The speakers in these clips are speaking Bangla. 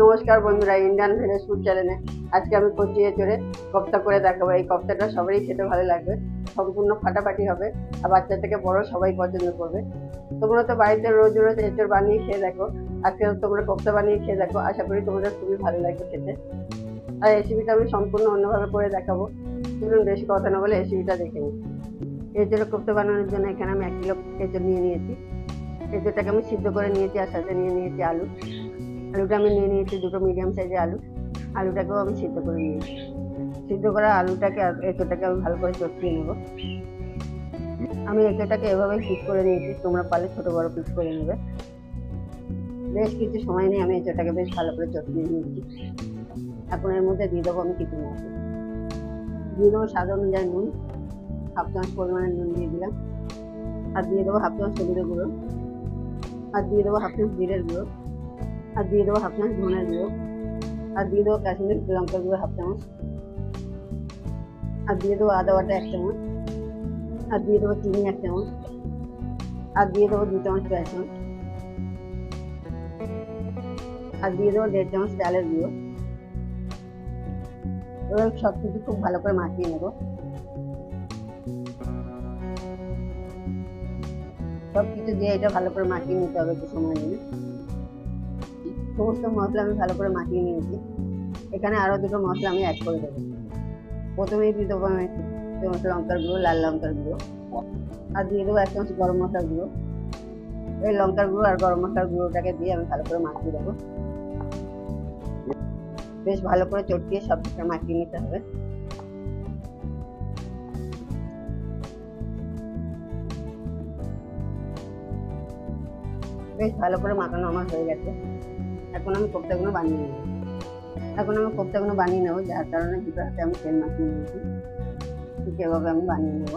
নমস্কার বন্ধুরা, ইন্ডিয়ান ভেলেজ ফুড চ্যানেলে। আজকে আমি কচিয়ে চড়ে কপ্তা করে দেখাবো। এই কপ্তাটা সবারই খেতে ভালো লাগবে, সম্পূর্ণ ফাটাফাটি হবে আর বাচ্চা থেকে বড় সবাই পছন্দ করবে। তোমরা তো বাড়িতে রোজ রোজ এঁচড় বানিয়ে খেয়ে দেখো, আজকে তোমরা কপ্তা বানিয়ে খেয়ে দেখো, আশা করি তোমাদের খুবই ভালো লাগবে খেতে। আর রেসিপিটা আমি সম্পূর্ণ অন্যভাবে করে দেখাবো। চলুন বেশি কথা না বলে রেসিপিটা দেখে নিই। এঁচড়ে কোপ্তা বানানোর জন্য এখানে আমি এক কিলো এঁচড় নিয়ে নিয়েছি। এঁচড়টাকে আমি সিদ্ধ করে নিয়েছি আর সাথে নিয়ে নিয়েছি আলু। আলুটা আমি নিয়ে নিয়েছি, দুটো মিডিয়াম সাইজের আলু। আলুটাকেও আমি সিদ্ধ করে নিয়েছি। সিদ্ধ করা আলুটাকে আর এঁচোটাকে আমি ভালো করে চটকিয়ে নেব। আমি এঁচোটাকে এভাবেই পিস করে নিয়েছি, তোমরা পারলে ছোটো বড় পিস করে নেবে। বেশ কিছু সময় নিয়ে আমি এঁচোটাকে বেশ ভালো করে চটকিয়ে নিয়েছি। এখন এর মধ্যে দিয়ে দেবো আমি কিছু মাছ দিয়ে দেবো স্বাদ অনুযায়ী নুন, হাফ চামচ পরিমাণে নুন দিয়ে দিলাম। আর দিয়ে দেবো হাফ চামচ হলুদের গুঁড়ো। আর দিয়ে দেবো হাফ চামচ জিরের গুঁড়ো। আর দিয়ে দেবো হাফ চামচ ধনের গুঁড়ো আর দিয়ে দেবো কাশ্মীর লঙ্কার গুঁড়ো হাফ চামচ আর দিয়ে দেবো আদা বাটা এক চামচ আর দিয়ে দেবো চিনি এক চামচ আর দিয়ে দেবো দু চামচ বেসন আর দিয়ে দেবো দেড় চামচ চালের গুঁড়ো এবার সব কিছু খুব ভালো করে মাখিয়ে নেব সব কিছু দিয়ে এটা ভালো করে মাখিয়ে নিতে হবে একটু সময় নিয়ে সমস্ত মশলা আমি ভালো করে মাখিয়ে নিয়েছি। এখানে আরও দুটো মশলা আমি অ্যাড করে দেবো। প্রথমেই দিয়ে দেবো আমি চামচ লঙ্কার গুঁড়ো, লাল লঙ্কার গুঁড়ো। আর দিয়ে দেবো এক চামচ গরম মশলার গুঁড়ো। এই লঙ্কার গুঁড়ো আর গরম মশলার গুঁড়োটাকে দিয়ে আমি ভালো করে মাখিয়ে দেবো। বেশ ভালো করে চটকিয়ে সব কিছু মাখিয়ে নিতে হবে। বেশ ভালো করে মাখানো আমার হয়ে গেছে। এখন আমি কোপ্তাগুলো বানিয়ে নেব। এখন আমি কোপ্তাগুলো বানিয়ে নেব, যার কারণে দুটো হাতে আমি তেল মাখিয়ে নিয়েছি। ঠিক এভাবে আমি বানিয়ে নেব।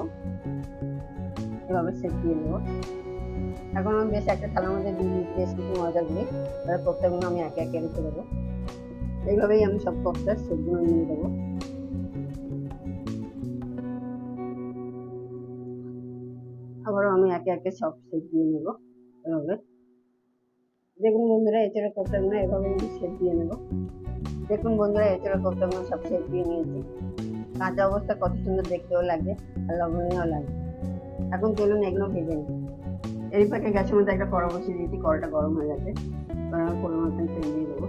এভাবে সেট দিয়ে নেব। এখন আমি বেশ একটা থালার মধ্যে দিয়ে বেশ কিছু মজা দিয়ে। এবার কোপ্তাগুলো আমি একে একে রেখে দেবো। এইভাবেই আমি সব কোপ্তার সেটগুলো নিয়ে দেবো আবারও আমি একে একে সব সেট দিয়ে নেব। এভাবে দেখুন বন্ধুরা এছাড়া কোপ্তাগুলো এভাবে আমি শেপ দিয়ে নেব। দেখুন বন্ধুরা এছাড়া কোপ্তাগুলো সব শেপ দিয়ে নিয়েছি। কাঁচা অবস্থা কত সুন্দর দেখতেও লাগে আর লবণীয় লাগে। এখন চলুন এগুলো ভেজে নিই। এই ফাঁকে গ্যাসের মধ্যে একটা কড়া বসিয়ে দিয়েছি, কড়াটা গরম হয়ে গেছে। এবার আমি মতন তেল দিয়ে দেবো।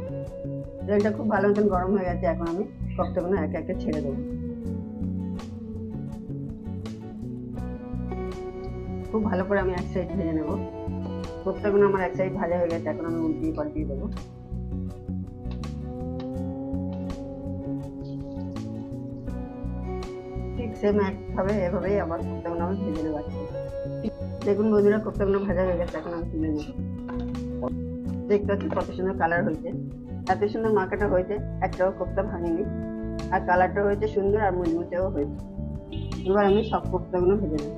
তেলটা খুব ভালো মতন গরম হয়ে গেছে, এখন আমি কোপ্তাগুলো একে একে ছেড়ে দেবো। খুব ভালো করে আমি এক সাইড ভেজে নেব। কোপ্তাগুলো আমার এক সাইড ভাজা হয়ে গেছে, এখন আমি উল্টিয়ে পাল্টিয়ে দেবো। ঠিক সেম একভাবে এভাবেই আবার কোপ্তাগুলো আমি ভেজে আজকে দেখুন বন্ধুরা কোপ্তাগুলো ভাজা হয়ে গেছে, এখন আমি তুলে নেব। দেখতে পাচ্ছি কত সুন্দর কালার হয়েছে। এত সুন্দর মাখাটা হয়েছে, একটাও কোপ্তা ভাঙিনি। আর কালারটা হয়েছে সুন্দর আর মুচমুচেও হয়েছে। এবার আমি সব কোপ্তাগুলো ভেজে নেব।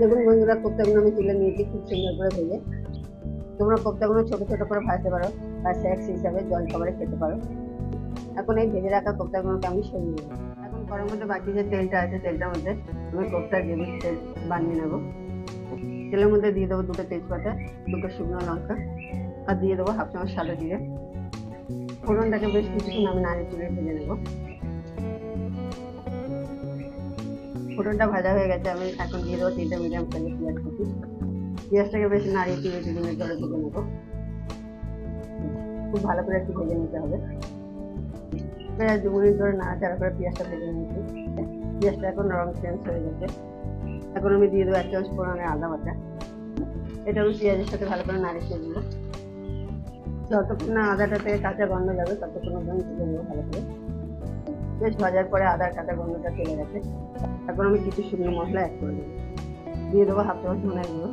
দেখুন বন্ধুরা কোপ্তাগুলো আমি তুলে নিয়েছি, খুব সুন্দর করে ভেজে তোমরা কোপ্তাগুলো ছোট ছোট করে ভাজতে পারো, আর স্ন্যাক্স হিসাবে জল খাবারে খেতে পারো। এখন এই ভেজে রাখা কোপ্তাগুলোকে আমি সরিয়ে নেব। এখন কড়ার মধ্যে বাকি যে তেলটা আছে, তেলটার মধ্যে আমি কোপ্তা গ্রেভির তেল বানিয়ে নেব। তেলের মধ্যে দিয়ে দেবো দুটো তেজপাতা, দুটো শুকনো লঙ্কা, আর দিয়ে দেবো হাফ চামচ সাদা জিরে। ফোড়নটাকে বেশ কিছুক্ষণ আমি নাড়িয়ে চুড়ে ভেজে নেব। ফোড়নটা ভাজা হয়ে গেছে, আমি এখন দিয়ে দেবো তিনটে মিডিয়াম সাইজের পেঁয়াজ কুচি পেঁয়াজটাকে বেশ নাড়িয়ে চিড়ে চিড়ে মিনিট ধরে ভেজে নেব। খুব ভালো করে একটু ভেজে নিতে হবে। প্রায় দু মিনিট ধরে নাড়াচাড়া করে পেঁয়াজটা ভেজে নিয়েছি। পেঁয়াজটা এখন রং চেঞ্জ হয়ে গেছে। এখন আমি দিয়ে দেবো এক চামচ পরিমাণে আদা বাটা। এটা আমি পেঁয়াজের সাথে ভালো করে নাড়িয়ে দেবো যতক্ষণ না আদাটা থেকে কাঁচা গন্ধ যাবে, ততক্ষণ নেব ভালো করে। বেশ ভাজার পরে আদার কাঁচা গন্ধটা চলে গেছে। এখন আমি কিছু শুকনো মশলা অ্যাড করে দেবো। দিয়ে দেবো হাফ চামচ ধনের গুঁড়ো,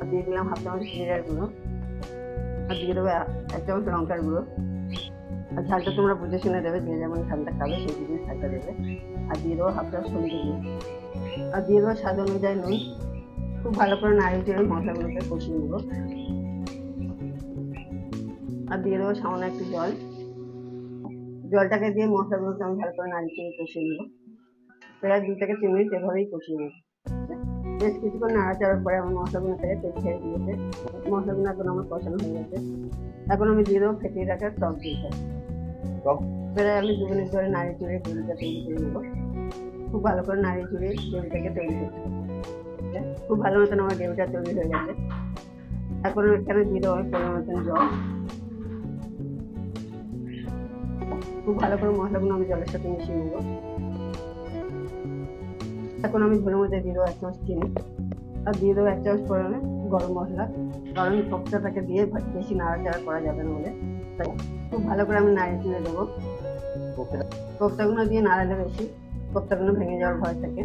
আর দিয়ে দিলাম হাফ চামচ জিরার গুঁড়ো, আর দিয়ে দেবো এক চামচ লঙ্কার গুঁড়ো। আর ঝালটা তোমরা বুঝে শুনে দেবে যে যেমন ঝালটা খাবে, সেই বুঝে ঝালটা দেবে। আর দিয়ে দেবো হাফ চামচ হলুদ গুঁড়ো। আর দিয়ে দেবো স্বাদ অনুযায়ী নুন। খুব ভালো করে নাড়িয়ে চেড়ে মশলাগুলোকে কষিয়ে নেব। আর দিয়ে দেবো সামান্য একটু জল। জলটাকে দিয়ে মশলাগুলোকে আমি ভালো করে নাড়িয়ে কষিয়ে নেব। প্রায় দু থেকে তিন মিনিট এভাবেই কষিয়ে নেব। বেশ কিছুক্ষণ নাড়াচাড়ার পরে আমার মশলাগুলো থেকে তেল ছেড়ে দিয়েছে। মশলাগুলো এখন আমার কষানো হয়ে গেছে। এখন আমি দিয়ে দেবো ফেটিয়ে রাখার টক দিয়েছে টক? এবারে আমি দু মিনিট ধরে নাড়িয়ে চুড়ে গ্রেভিটা তৈরি করে নেব। খুব ভালো করে নাড়িয়ে চুড়ে গ্রেভিটাকে তৈরি করতে। খুব ভালো মতন আমার গ্রেভিটা তৈরি হয়ে গেছে। এখন এখানে দিয়ে দেবো আমি পরিমাণ মতন জল। খুব ভালো করে মশলাগুলো আমি জলের সাথে মিশিয়ে নেব। এখন আমি ঝোলের মধ্যে দিয়ে দেবো এক চামচ চিনি। আর দিয়ে দেবো এক চামচ পরিমাণে গরম মশলা। কারণ কোপ্তাটাকে দিয়ে বেশি নাড়াচাড়া করা যাবে না বলে। তাই খুব ভালো করে আমি নাড়িয়ে তুলে দেবো। কোপ্তাগুলো দিয়ে নাড়ালে বেশি। কোপ্তাগুলো ভেঙে যাওয়ার ভয় থাকে।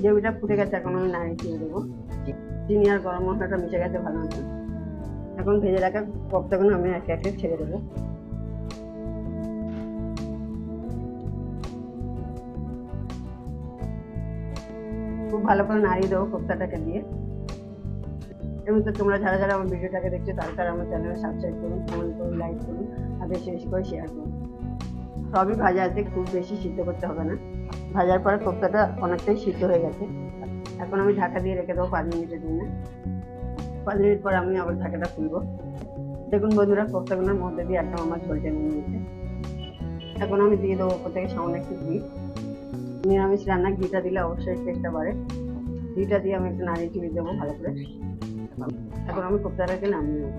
গ্রেভিটা ফুটে গেছে এখন আমি নাড়িয়ে তুলে দেবো। চিনি আর গরম মশলাটা মিশে গেছে ভালো মতো এখন ভেজে রাখা কোপ্তাগুলো আমি একে একে ছেড়ে দেবো। খুব ভালো করে নাড়িয়ে দেবো কোপ্তাটাকে দিয়ে। এবং তো তোমরা যারা যারা আমার ভিডিওটাকে দেখছ, তারা তারা আমার চ্যানেলে সাবস্ক্রাইব করুন কমেন্ট করুন লাইক করুন, আর বেশি বেশি করে শেয়ার করুন। সবই ভাজা আছে, খুব বেশি সিদ্ধ করতে হবে না। ভাজার পরে কোপ্তাটা অনেকটাই সিদ্ধ হয়ে গেছে। এখন আমি ঢাকা দিয়ে রেখে দেবো পাঁচ মিনিটের জন্য। পাঁচ মিনিট পর আমি আবার ঢাকাটা খুলবো। দেখুন বন্ধুরা কোপ্তাগুলোর মধ্যে দিয়ে একদম আমার ঝোল টেনে নিয়েছে। এখন আমি দিয়ে দেবো ওপর থেকে সামান্য একটু ঘি। নিরামিষ রান্না ঘিটা দিলে অবশ্যই টেস্টটা বাড়ে ঘিটা দিয়ে আমি একটু নাড়িয়ে চিড়ে দেবো ভালো করে। এখন আমি কোপ্তাটাকে নামিয়ে নেব।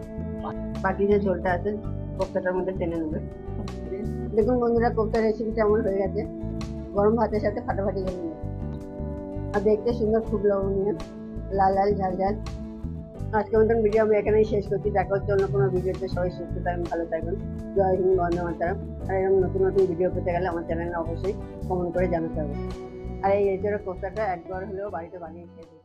বাকি যে ঝোলটা আছে, কোপ্তাটার মধ্যে টেনে নেবে। দেখুন বন্ধুরা, কোপ্তার রেসিপিটা আমার হয়ে গেছে। গরম ভাতের সাথে ফাটাফাটি করে নেবে আর দেখতে সুন্দর খুব লবণীয়, লাল লাল, ঝাল ঝাল। আজকে মতন ভিডিও আমি এখানেই শেষ করছি। দেখা হচ্ছে অন্য কোনো ভিডিওতে সবাই সুস্থ থাকবেন, ভালো থাকবেন। জয় হিন্দ বন্ধু মাতারাম। আর এরকম নতুন নতুন ভিডিও পেতে গেলে আমার চ্যানেলে অবশ্যই কমেন্ট করে জানাতে হবে। আর এই এছাড়া প্রত্যেকটা একবার হলেও বাড়িতে বানিয়ে খেয়ে।